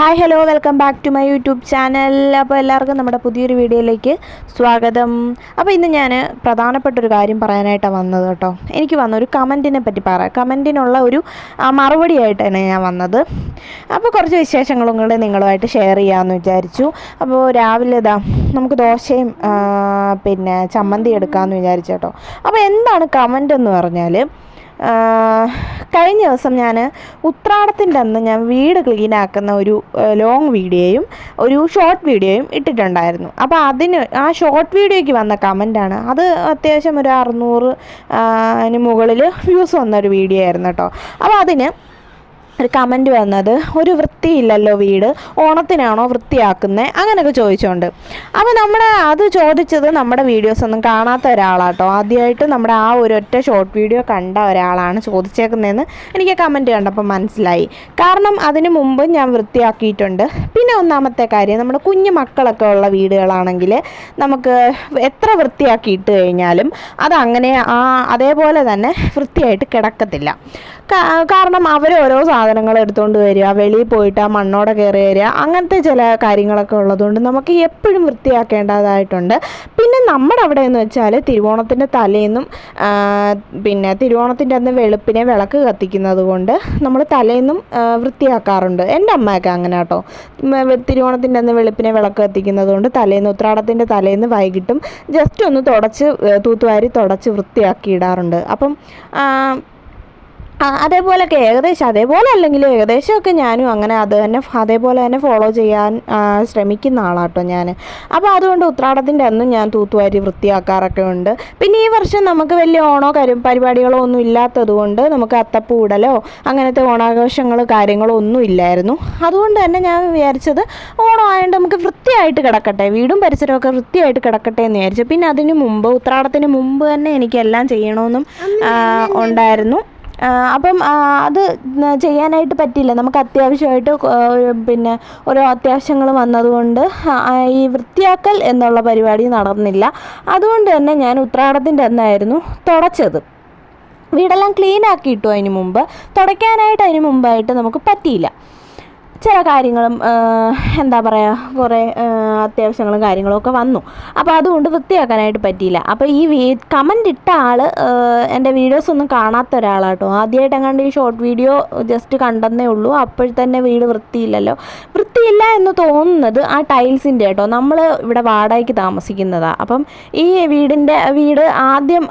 Hi hello welcome back to my YouTube channel അപ്പോൾ എല്ലാവർക്കും നമ്മുടെ പുതിയൊരു വീഡിയോയിലേക്ക് സ്വാഗതം. അപ്പോൾ ഇന്ന് ഞാൻ പ്രധാനപ്പെട്ട ഒരു കാര്യം പറയാനായിട്ടാണ് വന്നത് കേട്ടോ. എനിക്ക് വന്ന ഒരു കമന്റിനെ പറ്റി പറയാം കമന്റിനുള്ള ഒരു മറുപടിയായിട്ടാണ് ഞാൻ വന്നത്. അപ്പോൾ കുറച്ച് വിശേഷങ്ങളും കൂടെ നിങ്ങളുമായിട്ട് ഷെയർ ചെയ്യാമെന്ന് വിചാരിച്ചു. അപ്പോൾ രാവിലെ ഇതാ നമുക്ക് ദോശയും പിന്നെ ചമ്മന്തി എടുക്കാമെന്ന് വിചാരിച്ചു കേട്ടോ. അപ്പോൾ എന്താണ് കമന്റ് എന്ന് പറഞ്ഞാൽ കഴിഞ്ഞ ദിവസം ഞാൻ ഉത്രാടത്തിന്റെ അന്ന് ഞാൻ വീട് ക്ലീൻ ആക്കുന്ന ഒരു ലോങ് വീഡിയോയും ഒരു ഷോർട്ട് വീഡിയോയും ഇട്ടിട്ടുണ്ടായിരുന്നു. അപ്പോൾ അതിന് ആ ഷോർട്ട് വീഡിയോയ്ക്ക് വന്ന കമന്റാണ് അത് അത്യാവശ്യം ഒരു അറുന്നൂറ് ന് മുകളിൽ വ്യൂസ് വന്ന ഒരു വീഡിയോ ആയിരുന്നു കേട്ടോ അപ്പോൾ അതിന് ഒരു കമന്റ് വന്നത് ഒരു വൃത്തിയില്ലല്ലോ വീട് ഓണത്തിനാണോ വൃത്തിയാക്കുന്നത് അങ്ങനെയൊക്കെ ചോദിച്ചുകൊണ്ട് അപ്പോൾ നമ്മുടെ അത് ചോദിച്ചത് നമ്മുടെ വീഡിയോസ് ഒന്നും കാണാത്ത ഒരാളാട്ടോ. ആദ്യമായിട്ട് നമ്മുടെ ആ ഒരു ഒറ്റ ഷോർട്ട് വീഡിയോ കണ്ട ഒരാളാണ് ചോദിച്ചേക്കുന്നതെന്ന് എനിക്ക് കമന്റ് കണ്ടപ്പോൾ മനസ്സിലായി. കാരണം അതിന് മുമ്പ് ഞാൻ വൃത്തിയാക്കിയിട്ടുണ്ട്. പിന്നെ ഒന്നാമത്തെ കാര്യം നമ്മുടെ കുഞ്ഞു മക്കളൊക്കെ ഉള്ള വീടുകളാണെങ്കിൽ നമുക്ക് എത്ര വൃത്തിയാക്കിയിട്ട് കഴിഞ്ഞാലും അത് അങ്ങനെ ആ അതേപോലെ തന്നെ വൃത്തിയായിട്ട് കിടക്കത്തില്ല. കാരണം അവർ ഓരോ സാധനങ്ങൾ എടുത്തുകൊണ്ട് വരിക വെളിയിൽ പോയിട്ട് ആ മണ്ണോടെ കയറി വരിക അങ്ങനത്തെ ചില കാര്യങ്ങളൊക്കെ ഉള്ളതുകൊണ്ട് നമുക്ക് എപ്പോഴും വൃത്തിയാക്കേണ്ടതായിട്ടുണ്ട്. പിന്നെ നമ്മുടെ അവിടെ എന്ന് വെച്ചാൽ തിരുവോണത്തിന്റെ തലേന്നും പിന്നെ തിരുവോണത്തിന്റെ അന്ന് വെളുപ്പിനെ വിളക്ക് കത്തിക്കുന്നത് കൊണ്ട് നമ്മൾ തലേന്നും വൃത്തിയാക്കാറുണ്ട്. എന്റെ അമ്മയൊക്കെ അങ്ങനെ കേട്ടോ. തിരുവോണത്തിന്റെ അന്ന് വെളുപ്പിനെ വിളക്ക് കത്തിക്കുന്നത് കൊണ്ട് തലേന്ന് ഉത്രാടത്തിന്റെ തലേന്ന് വൈകിട്ടും ജസ്റ്റ് ഒന്ന് തുടച്ച് തൂത്തുവാരി തുടച്ച് വൃത്തിയാക്കി ഇടാറുണ്ട്. അപ്പം അതേപോലെയൊക്കെ ഏകദേശം അതേപോലെ അല്ലെങ്കിൽ ഏകദേശമൊക്കെ ഞാനും അങ്ങനെ അത് തന്നെ അതേപോലെ തന്നെ ഫോളോ ചെയ്യാൻ ശ്രമിക്കുന്ന ആളാട്ടോ ഞാൻ അപ്പോൾ അതുകൊണ്ട് ഉത്രാടത്തിന്റെ അന്നും ഞാൻ തൂത്തുവാരി വൃത്തിയാക്കാറൊക്കെ ഉണ്ട്. പിന്നെ ഈ വർഷം നമുക്ക് വലിയ ഓണോ കരു പരിപാടികളോ ഒന്നും ഇല്ലാത്തത് കൊണ്ട് നമുക്ക് അത്തപ്പൂടലോ അങ്ങനത്തെ ഓണാഘോഷങ്ങൾ കാര്യങ്ങളോ ഒന്നും ഇല്ലായിരുന്നു. അതുകൊണ്ട് തന്നെ ഞാൻ വിചാരിച്ചത് ഓണം ആയതുകൊണ്ട് നമുക്ക് വൃത്തിയായിട്ട് കിടക്കട്ടെ വീടും പരിസരമൊക്കെ വൃത്തിയായിട്ട് കിടക്കട്ടെ എന്ന് വിചാരിച്ചു. പിന്നെ അതിന് മുമ്പ് ഉത്രാടത്തിന് മുമ്പ് തന്നെ എനിക്കെല്ലാം ചെയ്യണമെന്നും ഉണ്ടായിരുന്നു. അപ്പം അത് ചെയ്യാനായിട്ട് പറ്റില്ല. നമുക്ക് അത്യാവശ്യമായിട്ട് പിന്നെ ഓരോ അത്യാവശ്യങ്ങൾ വന്നതുകൊണ്ട് ഈ വൃത്തിയാക്കൽ എന്നുള്ള പരിപാടി നടന്നില്ല. അതുകൊണ്ട് തന്നെ ഞാൻ ഉത്രാടത്തിന്റെ അന്നായിരുന്നു തുടച്ചത്. വീടെല്ലാം ക്ലീൻ ആക്കിയിട്ടു അതിന് മുമ്പ്? തുടയ്ക്കാനായിട്ട് അതിന് മുമ്പായിട്ട് നമുക്ക് പറ്റിയില്ല. ചില കാര്യങ്ങളും എന്താ പറയുക കുറേ അത്യാവശ്യങ്ങളും കാര്യങ്ങളും ഒക്കെ വന്നു. അപ്പോൾ അതുകൊണ്ട് വൃത്തിയാക്കാനായിട്ട് പറ്റിയില്ല. അപ്പോൾ ഈ വീ കമന്റ് ഇട്ട ആൾ എന്റെ വീഡിയോസ് ഒന്നും കാണാത്ത ഒരാളാട്ടോ. ആദ്യമായിട്ട് എങ്ങാണ്ട് ഈ ഷോർട്ട് വീഡിയോ ജസ്റ്റ് കണ്ടെന്നേ ഉള്ളൂ. അപ്പോഴത്തന്നെ തന്നെ വീട് വൃത്തിയില്ലല്ലോ. വൃത്തിയില്ല എന്ന് തോന്നുന്നത് ആ ടൈൽസിന്റെ കേട്ടോ. നമ്മൾ ഇവിടെ വാടകയ്ക്ക് താമസിക്കുന്നതാണ് അപ്പം ഈ വീടിന്റെ വീട് ആദ്യം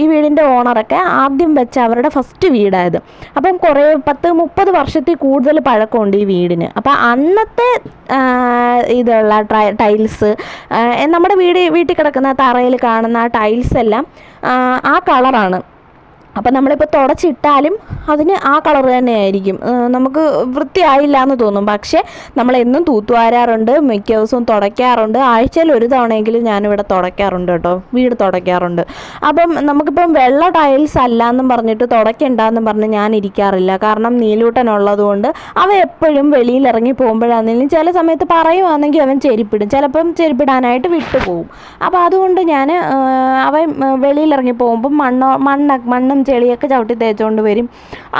ഈ വീടിന്റെ ഓണറൊക്കെ ആദ്യം വെച്ച അവരുടെ ഫസ്റ്റ് വീടായത്. അപ്പം കുറേ പത്ത് മുപ്പത് വർഷത്തിൽ കൂടുതൽ പഴക്കമുണ്ട് ഈ വീടിന്. അപ്പം അന്നത്തെ ഇതുള്ള ടൈൽസ് നമ്മുടെ വീട് വീട്ടിൽ കിടക്കുന്ന തറയിൽ കാണുന്ന ആ ടൈൽസ് എല്ലാം ആ കളറാണ്. അപ്പം നമ്മളിപ്പോൾ തുടച്ചിട്ടാലും അതിന് ആ കളർ തന്നെ ആയിരിക്കും നമുക്ക് വൃത്തിയായില്ല എന്ന് തോന്നും. പക്ഷേ നമ്മളെന്നും തൂത്തുവാരാറുണ്ട് മിക്ക ദിവസവും തുടയ്ക്കാറുണ്ട്. ആഴ്ചയിൽ ഒരു തവണയെങ്കിലും ഞാനിവിടെ തുടയ്ക്കാറുണ്ട് കേട്ടോ. വീട് തുടയ്ക്കാറുണ്ട്. അപ്പം നമുക്കിപ്പം വെള്ള ടൈൽസ് അല്ല എന്നും പറഞ്ഞിട്ട് തുടയ്ക്കണ്ടെന്നും പറഞ്ഞ് ഞാൻ ഇരിക്കാറില്ല കാരണം നീലൂട്ടനുള്ളതുകൊണ്ട് അവ എപ്പോഴും വെളിയിൽ ഇറങ്ങി പോകുമ്പോഴാണെങ്കിലും ചില സമയത്ത് പറയുവാണെങ്കിൽ അവൻ ചെരിപ്പിടും. ചിലപ്പം ചെരിപ്പിടാനായിട്ട് വിട്ടുപോകും. അപ്പോൾ അതുകൊണ്ട് ഞാൻ അവൻ വെളിയിൽ ഇറങ്ങി പോകുമ്പോൾ മണ്ണോ മണ്ണ മണ്ണും ചെളിയൊക്കെ ചവിട്ടി തേച്ചുകൊണ്ട് വരും.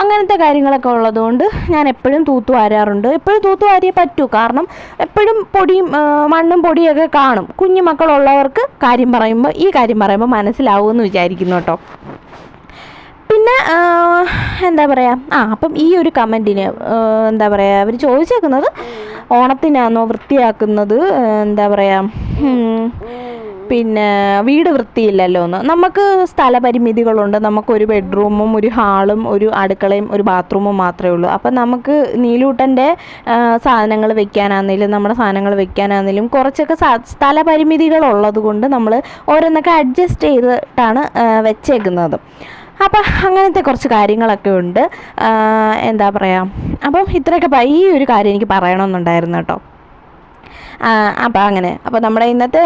അങ്ങനത്തെ കാര്യങ്ങളൊക്കെ ഉള്ളതുകൊണ്ട് ഞാൻ എപ്പോഴും തൂത്തു വാരാറുണ്ട്. എപ്പോഴും തൂത്തു വാരിയേ പറ്റൂ. കാരണം എപ്പോഴും പൊടിയും മണ്ണും പൊടിയൊക്കെ കാണും. കുഞ്ഞു മക്കളുള്ളവർക്ക് കാര്യം പറയുമ്പോൾ ഈ കാര്യം പറയുമ്പോൾ മനസ്സിലാവുമെന്ന് വിചാരിക്കുന്നു കേട്ടോ. പിന്നെ എന്താ പറയുക ആ അപ്പം ഈ ഒരു കമന്റിന് എന്താ പറയുക അവർ ചോദിച്ചേക്കുന്നത് ഓണത്തിനാണോ വൃത്തിയാക്കുന്നത് എന്താ പറയുക പിന്നെ വീട് വൃത്തിയില്ലല്ലോ എന്ന്. നമുക്ക് സ്ഥലപരിമിതികളുണ്ട്. നമുക്ക് ഒരു ബെഡ്റൂമും ഒരു ഹാളും ഒരു അടുക്കളയും ഒരു ബാത്റൂമും മാത്രമേ ഉള്ളൂ. അപ്പം നമുക്ക് നീലൂട്ടന്റെ സാധനങ്ങൾ വെക്കാനാണെങ്കിലും നമ്മുടെ സാധനങ്ങൾ വെക്കാനാണെങ്കിലും കുറച്ചൊക്കെ സ്ഥലപരിമിതികളുള്ളത് കൊണ്ട് നമ്മൾ ഓരോന്നൊക്കെ അഡ്ജസ്റ്റ് ചെയ്തിട്ടാണ് വെച്ചേക്കുന്നത്. അപ്പം അങ്ങനത്തെ കുറച്ച് കാര്യങ്ങളൊക്കെ ഉണ്ട്. എന്താ പറയുക അപ്പം ഇത്രയൊക്കെ ഈ ഒരു കാര്യം എനിക്ക് പറയണമെന്നുണ്ടായിരുന്നു കേട്ടോ. അപ്പോൾ അങ്ങനെ. അപ്പോൾ നമ്മുടെ ഇന്നത്തെ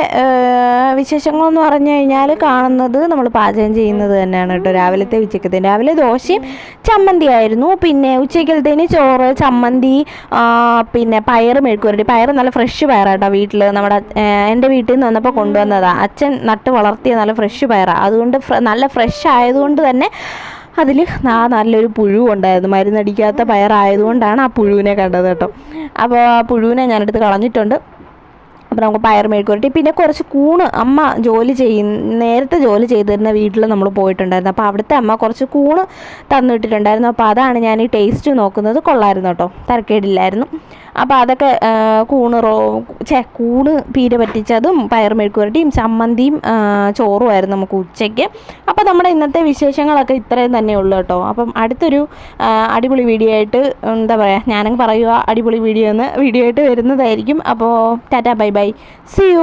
വിശേഷങ്ങളെന്ന് പറഞ്ഞു കഴിഞ്ഞാൽ കാണുന്നത് നമ്മൾ പാചകം ചെയ്യുന്നത് തന്നെയാണ് കേട്ടോ. രാവിലത്തെ ഉച്ചക്കത്തെ. രാവിലെ ദോശയും ചമ്മന്തി ആയിരുന്നു. പിന്നെ ഉച്ചക്കലത്തേന് ചോറ് ചമ്മന്തി പിന്നെ പയറ് മെഴുക്കുവരട്ടി. പയർ നല്ല ഫ്രഷ് പയറാട്ടോ വീട്ടിൽ നമ്മുടെ എന്റെ വീട്ടിൽ നിന്ന് വന്നപ്പോൾ കൊണ്ടുവന്നതാണ് അച്ഛൻ നട്ട് വളർത്തിയ നല്ല ഫ്രഷ് പയറാണ് അതുകൊണ്ട് നല്ല ഫ്രഷ് ആയതുകൊണ്ട് തന്നെ അതിൽ ആ നല്ലൊരു പുഴു ഉണ്ടായിരുന്നു. മരുന്നടിക്കാത്ത പയറായതുകൊണ്ടാണ് ആ പുഴുവിനെ കണ്ടത് കേട്ടോ. അപ്പോൾ ആ പുഴുവിനെ ഞാനെടുത്ത് കളഞ്ഞിട്ടുണ്ട്. അപ്പോൾ നമുക്ക് പയർ മെഴുക്കുരട്ടി പിന്നെ കുറച്ച് കൂണ് അമ്മ ജോലി ചെയ്യുന്ന നേരത്തെ ജോലി ചെയ്തിരുന്ന വീട്ടിൽ നമ്മൾ പോയിട്ടുണ്ടായിരുന്നു. അപ്പോൾ അവിടുത്തെ അമ്മ കുറച്ച് കൂണ് തന്നിട്ടിട്ടുണ്ടായിരുന്നു അപ്പോൾ അതാണ് ഞാൻ ഈ ടേസ്റ്റ് നോക്കുന്നത്. കൊള്ളായിരുന്നു കേട്ടോ. തരക്കേടില്ലായിരുന്നു. അപ്പോൾ അതൊക്കെ കൂണ് റോ ചേ കൂണ് പീര പറ്റിച്ചതും പയർ മെഴുക്കുരട്ടിയും ചമ്മന്തിയും ചോറുമായിരുന്നു നമുക്ക് ഉച്ചയ്ക്ക്. അപ്പോൾ നമ്മുടെ ഇന്നത്തെ വിശേഷങ്ങളൊക്കെ ഇത്രയും തന്നെ ഉള്ളൂ കേട്ടോ. അപ്പം അടുത്തൊരു അടിപൊളി വീഡിയോ ആയിട്ട് എന്താ പറയുക ഞാനങ്ങ് പറയുക അടിപൊളി വീഡിയോ എന്ന് വീഡിയോ ആയിട്ട് വരുന്നതായിരിക്കും. അപ്പോൾ tata bye bye. Bye see you